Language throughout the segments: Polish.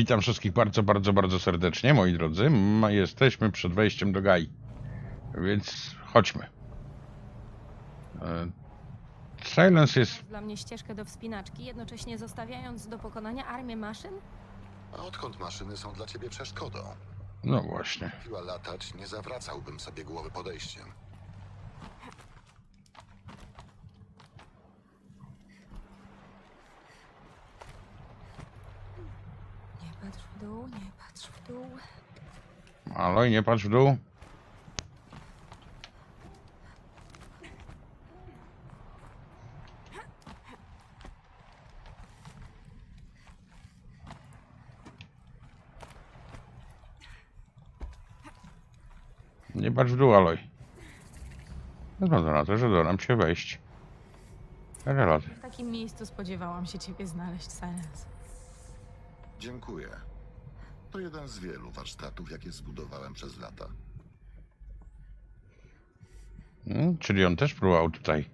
Witam wszystkich bardzo, bardzo, bardzo serdecznie, moi drodzy. Jesteśmy przed wejściem do Gai, więc chodźmy. E, Silence jest... Dla mnie ścieżkę do wspinaczki, jednocześnie zostawiając do pokonania armię maszyn? A odkąd maszyny są dla ciebie przeszkodą? No właśnie. Piła latać, nie zawracałbym sobie głowy podejściem. Nie patrz w dół, nie patrz w dół. Aloj, nie patrz w dół. Nie patrz w dół, Aloj. Wygląda na to, że da nam się wejść. Relaty. W takim miejscu spodziewałam się ciebie znaleźć, Silence. Dziękuję. To jeden z wielu warsztatów, jakie zbudowałem przez lata. Mm, czyli on też próbował tutaj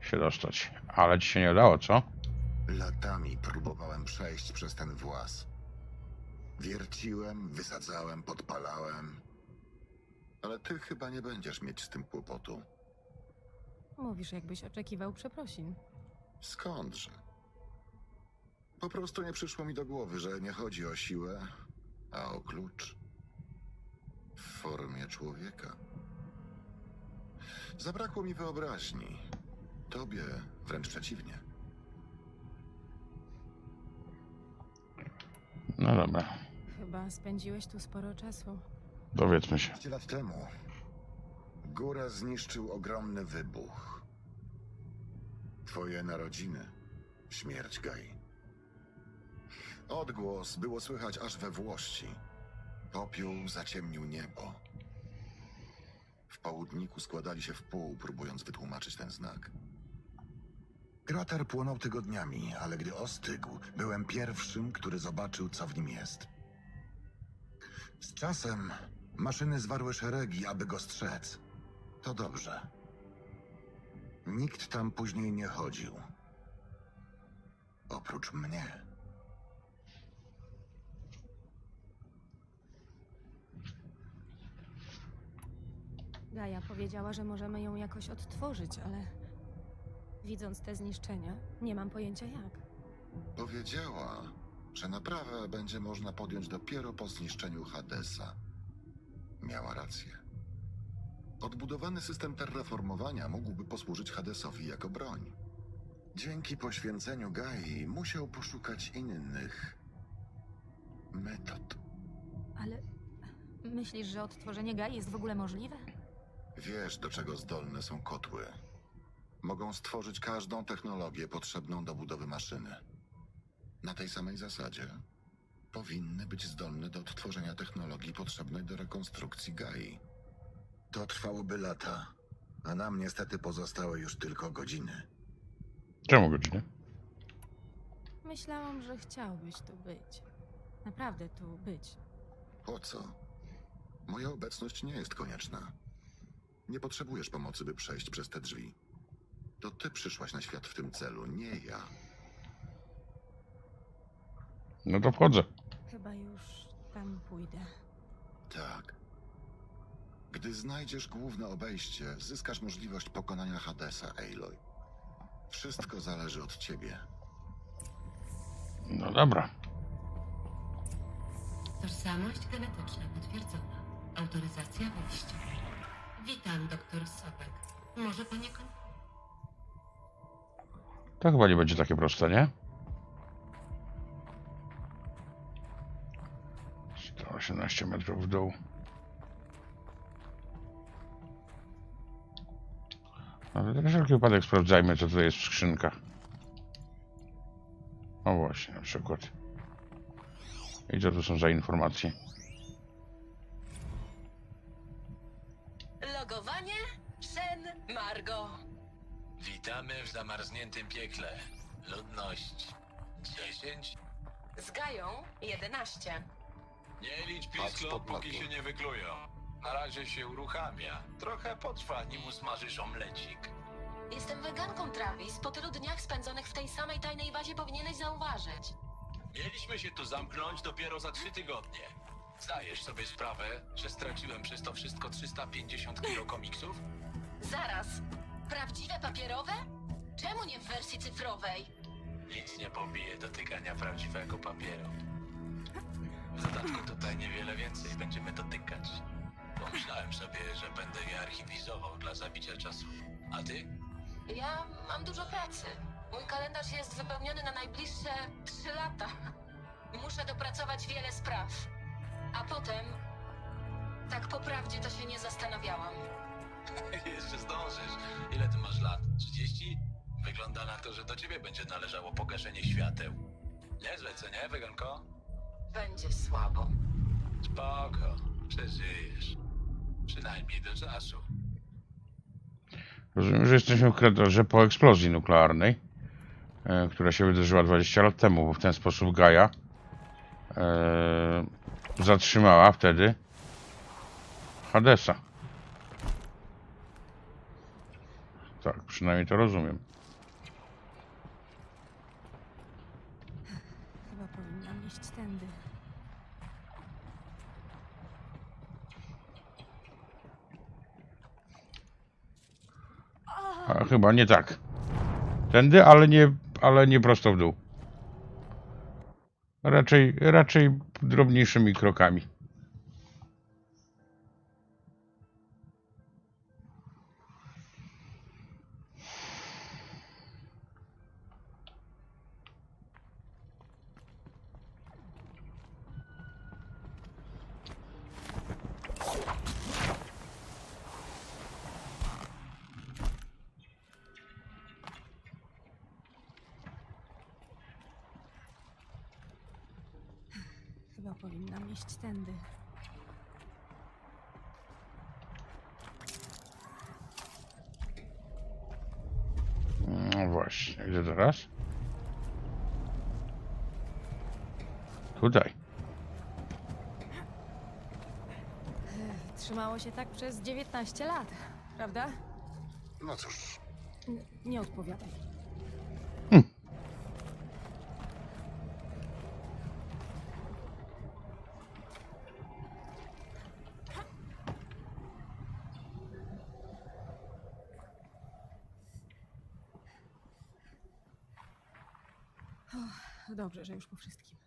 się dostać. Ale ci się nie udało, co? Latami próbowałem przejść przez ten włas. Wierciłem, wysadzałem, podpalałem. Ale ty chyba nie będziesz mieć z tym kłopotu. Mówisz, jakbyś oczekiwał przeprosin. Skądże? Po prostu nie przyszło mi do głowy, że nie chodzi o siłę, a o klucz. W formie człowieka. Zabrakło mi wyobraźni. Tobie wręcz przeciwnie. No dobra, Chyba spędziłeś tu sporo czasu. dowiedzmy się. 15 lat temu górę zniszczył ogromny wybuch. Twoje narodziny, śmierć Gai. Odgłos było słychać aż we Włości. Popiół zaciemnił niebo. W południku składali się w pół, próbując wytłumaczyć ten znak. Krater płonął tygodniami, ale gdy ostygł, byłem pierwszym, który zobaczył, co w nim jest. Z czasem maszyny zwarły szeregi, aby go strzec. To dobrze. Nikt tam później nie chodził. Oprócz mnie. Gaja powiedziała, że możemy ją jakoś odtworzyć, ale widząc te zniszczenia, nie mam pojęcia jak. Powiedziała, że naprawę będzie można podjąć dopiero po zniszczeniu Hadesa. Miała rację. Odbudowany system terraformowania mógłby posłużyć Hadesowi jako broń. Dzięki poświęceniu Gai musiał poszukać innych metod. Ale myślisz, że odtworzenie Gai jest w ogóle możliwe? Wiesz, do czego zdolne są kotły. Mogą stworzyć każdą technologię potrzebną do budowy maszyny. Na tej samej zasadzie powinny być zdolne do odtworzenia technologii potrzebnej do rekonstrukcji Gai. To trwałoby lata, a nam niestety pozostały już tylko godziny. Czemu godziny? Myślałam, że chciałbyś tu być. Naprawdę tu być. Po co? Moja obecność nie jest konieczna. Nie potrzebujesz pomocy, by przejść przez te drzwi. To ty przyszłaś na świat w tym celu, nie ja. No to wchodzę. Chyba już tam pójdę. Tak. Gdy znajdziesz główne obejście, zyskasz możliwość pokonania Hadesa, Aloy. Wszystko zależy od ciebie. No dobra. Tożsamość genetyczna potwierdzona. Autoryzacja wejścia. Witam, doktor Sobek. Może poniekąd... To chyba nie będzie takie proste, nie? 118 metrów w dół. No to na wszelki wypadek sprawdzajmy, co tutaj jest w skrzynkach. O właśnie, na przykład. I co tu są za informacje? Zamarzniętym piekle. Ludność 10. Z Gają 11. Nie licz Patrz pisklo, póki się nie wyklują. Na razie się uruchamia. Trochę potrwa, nim usmażysz omlecik. Jestem weganką Travis. Po tylu dniach spędzonych w tej samej tajnej bazie powinieneś zauważyć. Mieliśmy się tu zamknąć dopiero za trzy tygodnie. Zdajesz sobie sprawę, że straciłem przez to wszystko 350 kilo komiksów? Zaraz. Prawdziwe papierowe? Czemu nie w wersji cyfrowej? Nic nie pobije dotykania prawdziwego papieru. W dodatku tutaj niewiele więcej będziemy dotykać. Pomyślałem sobie, że będę je archiwizował dla zabicia czasu. A ty? Ja mam dużo pracy. Mój kalendarz jest wypełniony na najbliższe trzy lata. Muszę dopracować wiele spraw. A potem, tak po prawdzie, to się nie zastanawiałam. Jeszcze zdążysz. Ile ty masz lat? 30? Wygląda na to, że do ciebie będzie należało pogaszenie świateł. Niezłe, co nie, wyganko? Będzie słabo. Spoko, przeżyjesz. Przynajmniej do czasu. Rozumiem, że jesteśmy w kreatorze po eksplozji nuklearnej, e, która się wydarzyła 20 lat temu, bo w ten sposób Gaia e, zatrzymała wtedy Hadesa. Tak, przynajmniej to rozumiem. Chyba powinnam iść tędy. A, chyba nie tak. Tędy, ale nie, ale nie prosto w dół. Raczej, raczej drobniejszymi krokami. Chyba powinnam iść tędy. No właśnie, gdzie teraz? Tutaj. Trzymało się tak przez 19 lat, prawda? No cóż, N- nie odpowiadaj. Och, Dobrze, że już po wszystkim.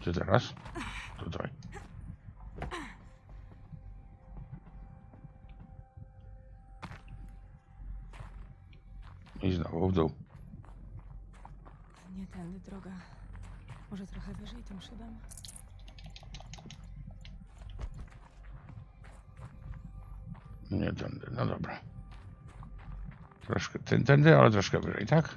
Gdzie teraz? Tutaj. I znowu w dół. Nie tędy droga. Może trochę wyżej tym szybem? Nie tędy, no dobra. Troszkę tędy, ale troszkę wyżej, tak?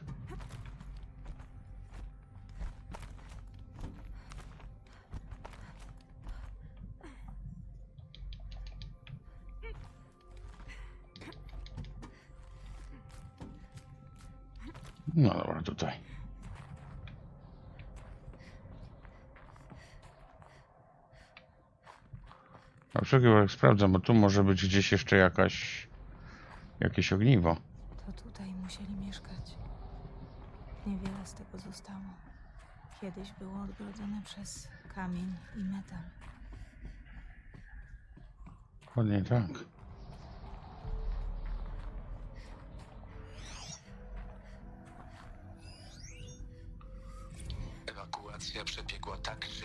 Na wszelki wypadek sprawdzam, bo tu może być gdzieś jeszcze jakaś... jakieś ogniwo. To tutaj musieli mieszkać. Niewiele z tego zostało. Kiedyś było odgrodzone przez kamień i metal. Ładnie tak. Ewakuacja przebiegła tak szybko.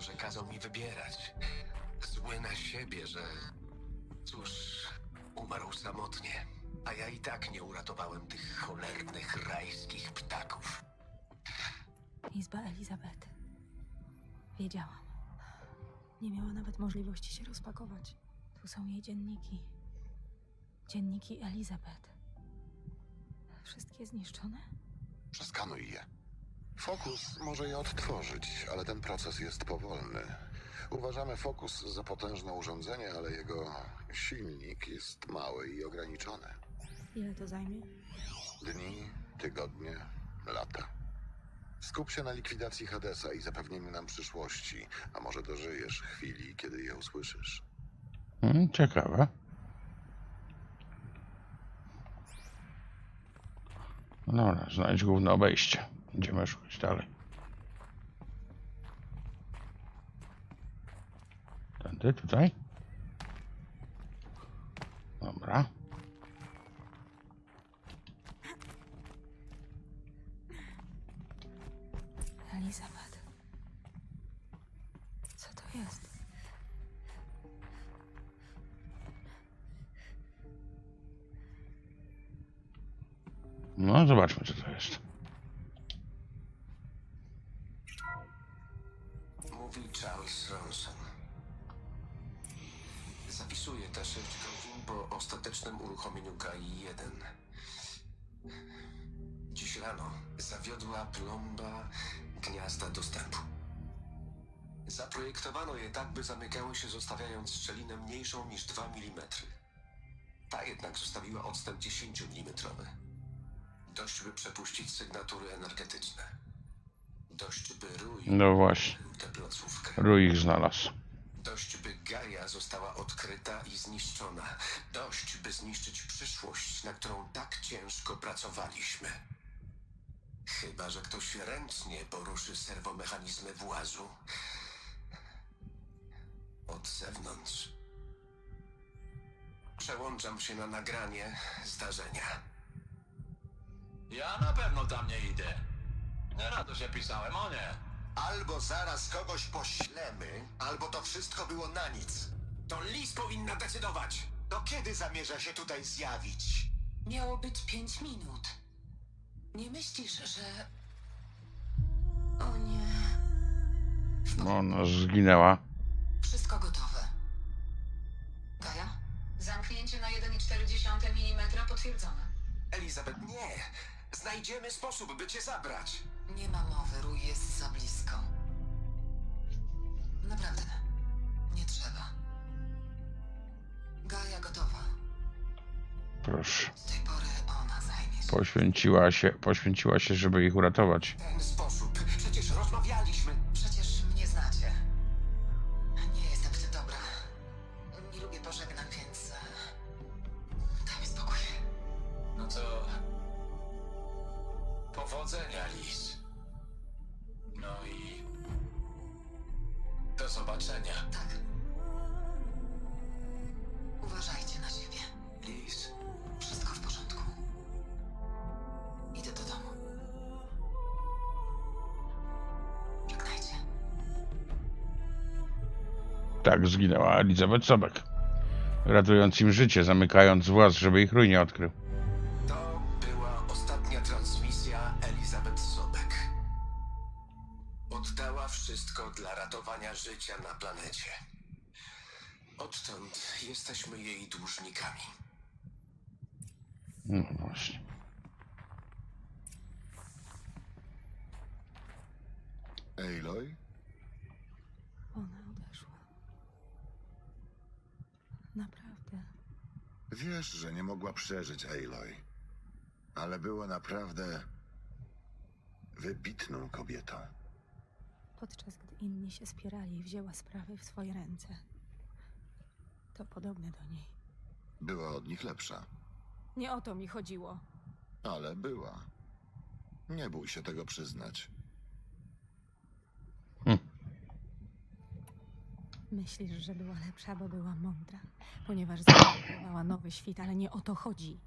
Że kazał mi wybierać. Zły na siebie, że Cóż, umarł samotnie, a ja i tak nie uratowałem tych cholernych rajskich ptaków. Izba Elizabeth. Wiedziałam. Nie miała nawet możliwości się rozpakować. Tu są jej dzienniki. Dzienniki Elizabeth. Wszystkie zniszczone? Przeskanuj je. Fokus może je odtworzyć, ale ten proces jest powolny. Uważamy Fokus za potężne urządzenie, ale jego silnik jest mały i ograniczony. Ile to zajmie? Dni, tygodnie, lata. Skup się na likwidacji Hadesa i zapewnieniu nam przyszłości, a może dożyjesz chwili, kiedy je usłyszysz. Hmm, ciekawe. No Dobra, znajdź główne obejście. Będziemy szukać dalej. Tędy, tutaj. Dobra. Elizabeth. Co to jest? No, zobaczmy, co to jest. Te 6 godzin po ostatecznym uruchomieniu GAI-1. Dziś rano zawiodła plomba gniazda dostępu. Zaprojektowano je tak, by zamykały się zostawiając szczelinę mniejszą niż 2 mm. Ta jednak zostawiła odstęp 10 mm. Dość, by przepuścić sygnatury energetyczne. Dość, by rój No właśnie. Rój ich znalazł. Dość, by Gaia została odkryta i zniszczona. Dość, by zniszczyć przyszłość, na którą tak ciężko pracowaliśmy. Chyba, że ktoś ręcznie poruszy serwomechanizmy włazu. Od zewnątrz. Przełączam się na nagranie zdarzenia. Ja na pewno tam nie idę. Nie na to się pisałem, o nie. Albo zaraz kogoś poślemy, albo to wszystko było na nic. To Liz powinna decydować! To kiedy zamierza się tutaj zjawić? Miało być pięć minut. Nie myślisz, że... O nie. No, ona zginęła. Wszystko gotowe. Gaja? Zamknięcie na 1,4 mm potwierdzone. Elizabeth, nie! Znajdziemy sposób, by cię zabrać! Nie ma mowy, jest za blisko. Naprawdę. Nie trzeba. Gaja gotowa. Proszę. Z tej pory ona zajmie się. Poświęciła się, poświęciła się, żeby ich uratować. Tak zginęła Elizabeth Sobek. Ratując im życie, zamykając właz, żeby ich rój nie odkrył. to była ostatnia transmisja Elizabeth Sobek. Oddała wszystko dla ratowania życia na planecie. Odtąd jesteśmy jej dłużnikami. No właśnie. Aloy? Ona odeszła. Naprawdę. Wiesz, że nie mogła przeżyć Aloy. Ale była naprawdę wybitną kobietą. Podczas gdy inni się spierali, wzięła sprawy w swoje ręce. To podobne do niej. Była od nich lepsza, Nie o to mi chodziło. ale była. Nie bój się tego przyznać. Myślisz, że była lepsza, bo była mądra, ponieważ zaprojektowała nowy świt, ale nie o to chodzi.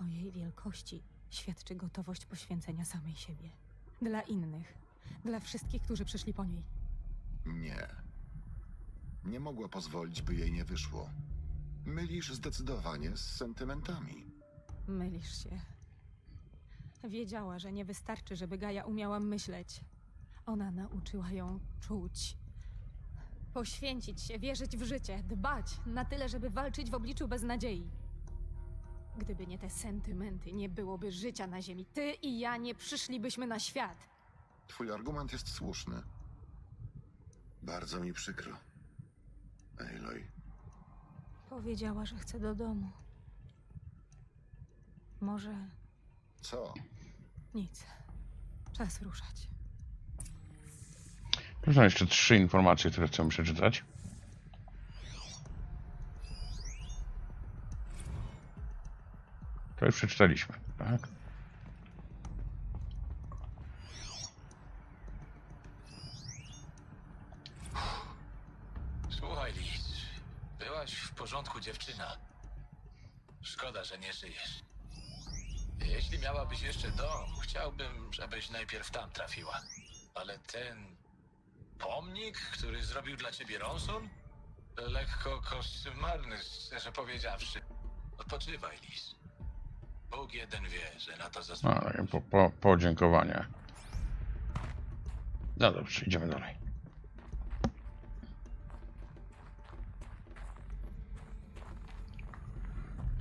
O jej wielkości świadczy gotowość poświęcenia samej siebie. Dla innych, dla wszystkich, którzy przyszli po niej. Nie. Nie mogła pozwolić, by jej nie wyszło. Mylisz zdecydowanie z sentymentami. Mylisz się. Wiedziała, że nie wystarczy, żeby Gaja umiała myśleć. Ona nauczyła ją czuć. Poświęcić się, wierzyć w życie, dbać na tyle, żeby walczyć w obliczu beznadziei. Gdyby nie te sentymenty, nie byłoby życia na Ziemi. Ty i ja nie przyszlibyśmy na świat. Twój argument jest słuszny. Bardzo mi przykro. Aloy, Powiedziała, że chce do domu. Może co? nic. Czas ruszać. Są jeszcze trzy informacje, które chcę przeczytać. To już przeczytaliśmy, tak? Słuchaj, Liz. Byłaś w porządku, dziewczyna. Szkoda, że nie żyjesz. Jeśli miałabyś jeszcze dom, chciałbym, żebyś najpierw tam trafiła. Ale ten pomnik, który zrobił dla ciebie Ronson, lekko koszmarny, szczerze powiedziawszy. Odpoczywaj, Liz. Bóg jeden wie, że na to No, zasługujesz. takie po, po, podziękowanie. No dobrze, idziemy dalej.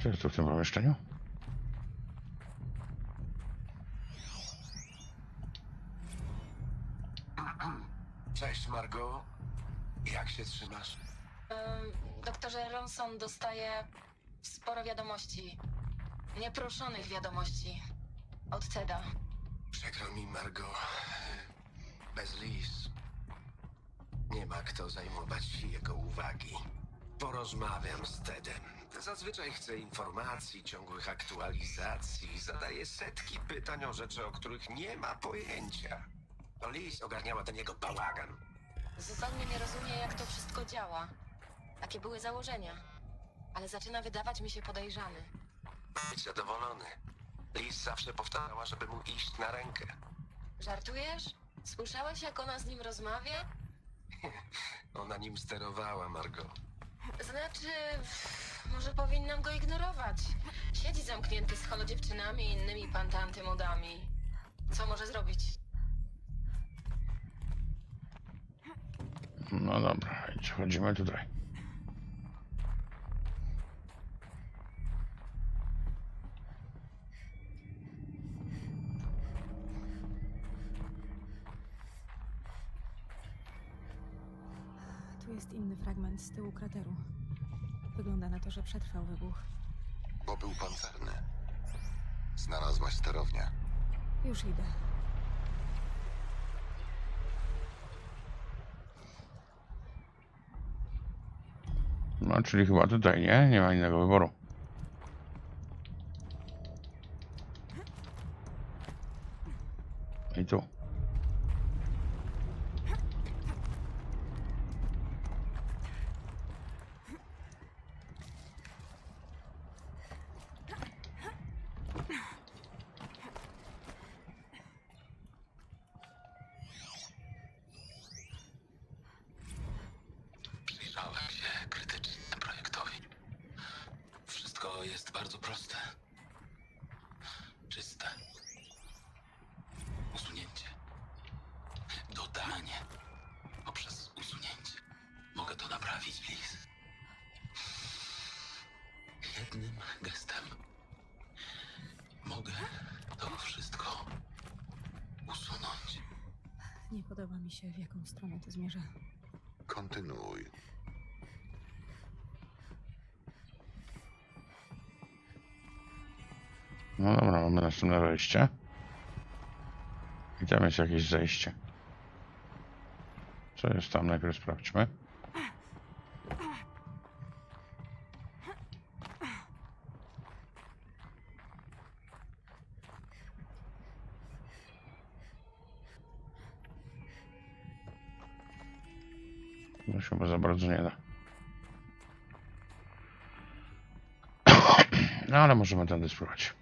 Co jest tu w tym pomieszczeniu? Cześć, Margo. Jak się trzymasz? Ym, doktorze Ronson dostaje sporo wiadomości. Nieproszonych wiadomości. Od Teda. Przykro mi, Margo. Bez Liz. Nie ma kto zajmować się jego uwagi. Porozmawiam z Tedem. Zazwyczaj chce informacji, ciągłych aktualizacji. Zadaje setki pytań o rzeczy, o których nie ma pojęcia. To Liz ogarniała ten jego bałagan. Zupełnie nie rozumie, jak to wszystko działa. Takie były założenia. Ale zaczyna wydawać mi się podejrzany. Być zadowolony. Liz zawsze powtarzała, żeby mu iść na rękę. Żartujesz? Słyszałeś, jak ona z nim rozmawia? Ona nim sterowała, Margo. Znaczy, może powinnam go ignorować. Siedzi zamknięty z holodziewczynami i innymi pantantymodami. Co może zrobić? No dobra, i przechodzimy tutaj. Tu jest inny fragment z tyłu krateru. Wygląda na to, że przetrwał wybuch. Bo był pancerny. Znalazłaś sterownię. Już idę. No, czyli chyba tutaj, nie? Nie ma innego wyboru. I tu. Przyjrzałem się krytycznie projektowi. Wszystko jest bardzo proste. Czyste. Usunięcie. Dodanie. Poprzez usunięcie. Mogę Liz. Jednym gestem. Mogę to wszystko usunąć. Nie podoba mi się, w jaką stronę to zmierza. Kontynuuj. No dobra, mamy następne wejście. I tam jest jakieś zejście. Co jest tam? Najpierw sprawdźmy. Możemy tędy spróbować.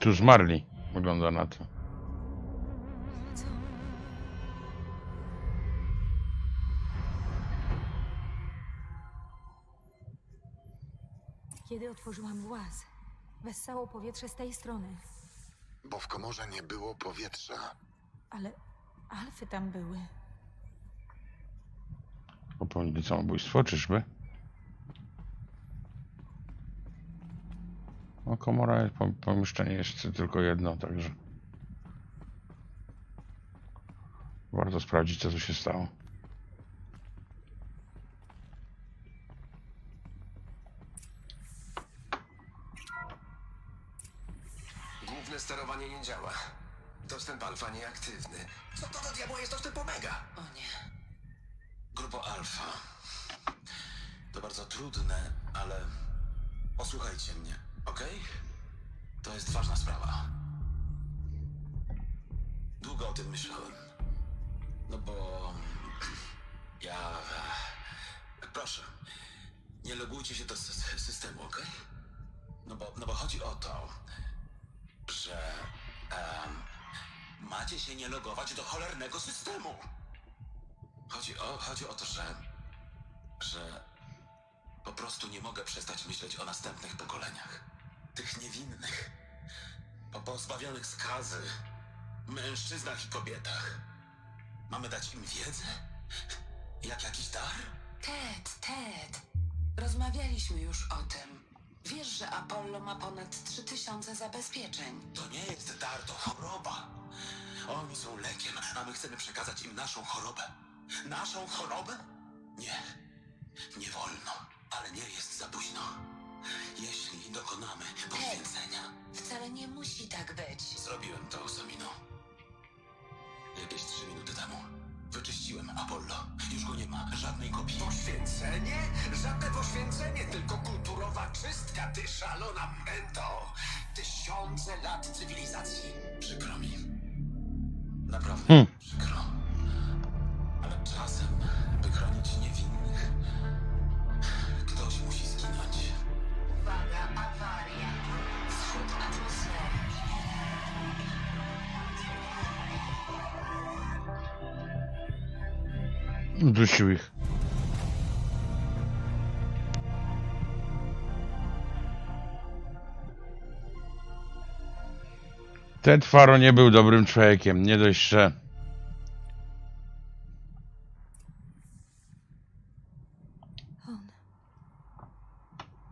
Tu zmarli. Wygląda na to. Kiedy otworzyłam właz, wessało powietrze z tej strony, Bo w komorze nie było powietrza. ale alfy tam były. Popełnili samobójstwo, czyżby? No komora, pom- pomieszczenie jest tylko jedno, także... Warto sprawdzić, co tu się stało. Główne sterowanie nie działa. Dostęp alfa nieaktywny. Co to do diabła jest dostęp omega? O nie. Systemu. Chodzi o, chodzi o to, że. że. po prostu nie mogę przestać myśleć o następnych pokoleniach. Tych niewinnych, po pozbawionych skazy, mężczyznach i kobietach. Mamy dać im wiedzę? Jak jakiś dar? Ted, Ted. Rozmawialiśmy już o tym. Wiesz, że Apollo ma ponad 3000 zabezpieczeń. To nie jest dar, to choroba. Oni są lekiem, a my chcemy przekazać im naszą chorobę. Naszą chorobę? Nie. Nie wolno, ale nie jest za późno. Jeśli dokonamy poświęcenia, Wcale nie musi tak być. zrobiłem to, Samino. Jakieś trzy minuty temu. Wyczyściłem Apollo. Już go nie ma. Żadnej kopii. Poświęcenie? Żadne poświęcenie, tylko kulturowa czystka, ty szalona mento. Tysiące lat cywilizacji. Przykro mi. Naprawdę Hmm. przykro. Ale czasem, by chronić niewinnych, ktoś musi zginąć. Uwaga, awaria. Wschód atmosfery. Dusił ich. Ted Faro nie był dobrym człowiekiem. Nie dość, że On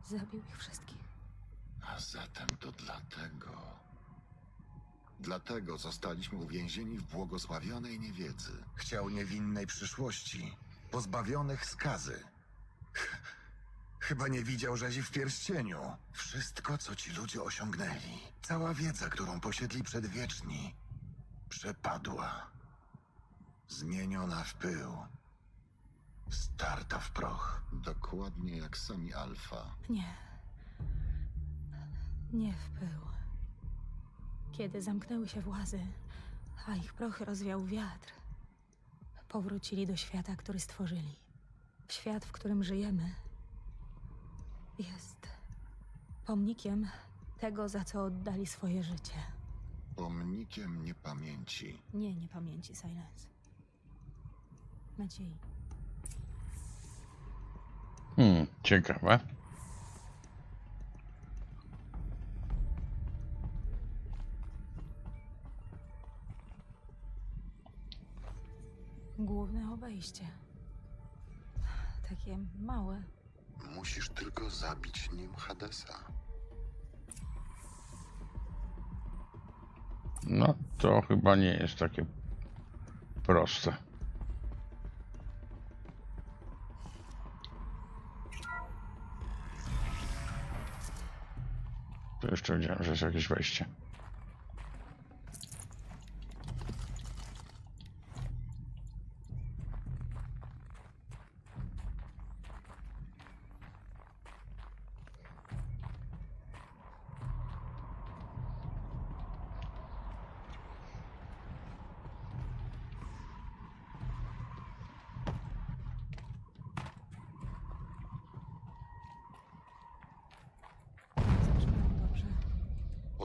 zabił ich wszystkich. A zatem to dlatego. Dlatego zostaliśmy uwięzieni w błogosławionej niewiedzy. Chciał niewinnej przyszłości, pozbawionych skazy. Ch- Chyba nie widział rzezi w pierścieniu. Wszystko, co ci ludzie osiągnęli, cała wiedza, którą posiedli przedwieczni, przepadła. Zmieniona w pył. Starta w proch. Dokładnie jak sami Alfa. Nie. Nie w pył. Kiedy zamknęły się włazy, a ich prochy rozwiał wiatr, powrócili do świata, który stworzyli. Świat, w którym żyjemy, jest pomnikiem tego, za co oddali swoje życie. Pomnikiem niepamięci. Nie niepamięci Silence. Nadziei. Hmm, ciekawe. Główne obejście. Takie małe. Musisz tylko zabić nim Hadesa. No, to chyba nie jest takie proste. Tu jeszcze widziałem, że jest jakieś wejście.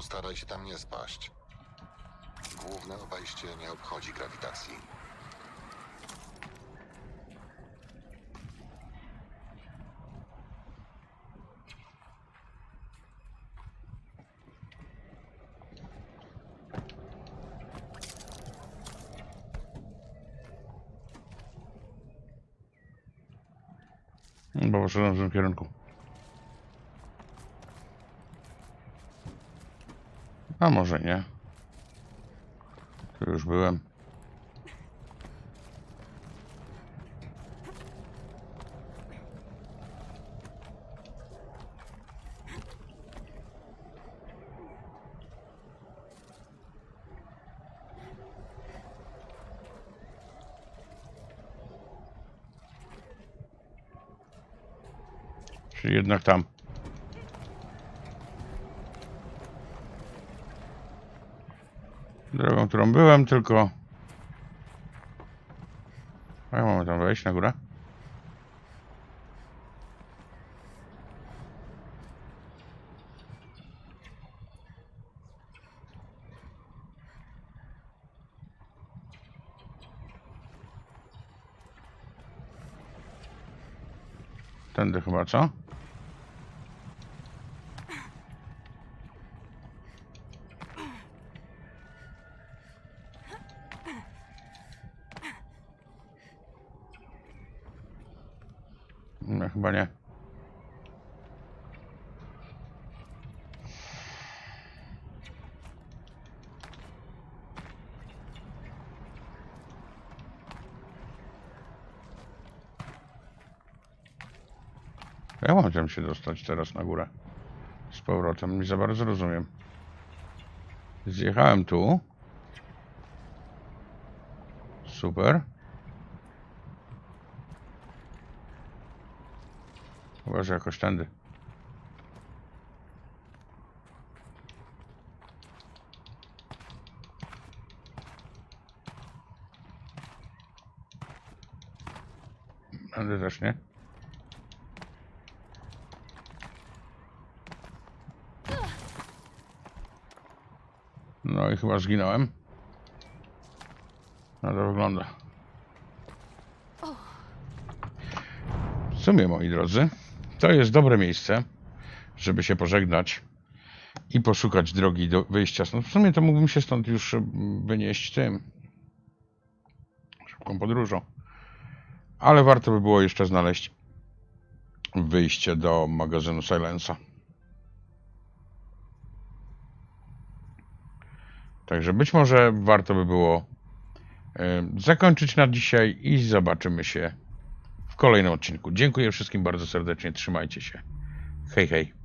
Postaraj się tam nie spaść. Główne obejście nie obchodzi grawitacji. Bo w kierunku. A może nie. Tu już byłem. Czyli jednak tam. Którą byłem, tylko... A jak mamy tam wejść na górę? Tędy chyba, co? No, chyba nie. Ja mam tam się dostać teraz na górę. Z powrotem. Nie za bardzo rozumiem. Zjechałem tu. Super. Chyba, że jakoś tędy. Tędy też nie. No i chyba zginąłem. Na to wygląda. W sumie, moi drodzy, to jest dobre miejsce, żeby się pożegnać i poszukać drogi do wyjścia stąd. W sumie to mógłbym się stąd już mm, wynieść tym szybką podróżą. Ale warto by było jeszcze znaleźć wyjście do magazynu Silensa. Także być może warto by było e, zakończyć na dzisiaj i zobaczymy się w kolejnym odcinku. Dziękuję wszystkim bardzo serdecznie. Trzymajcie się. Hej, hej.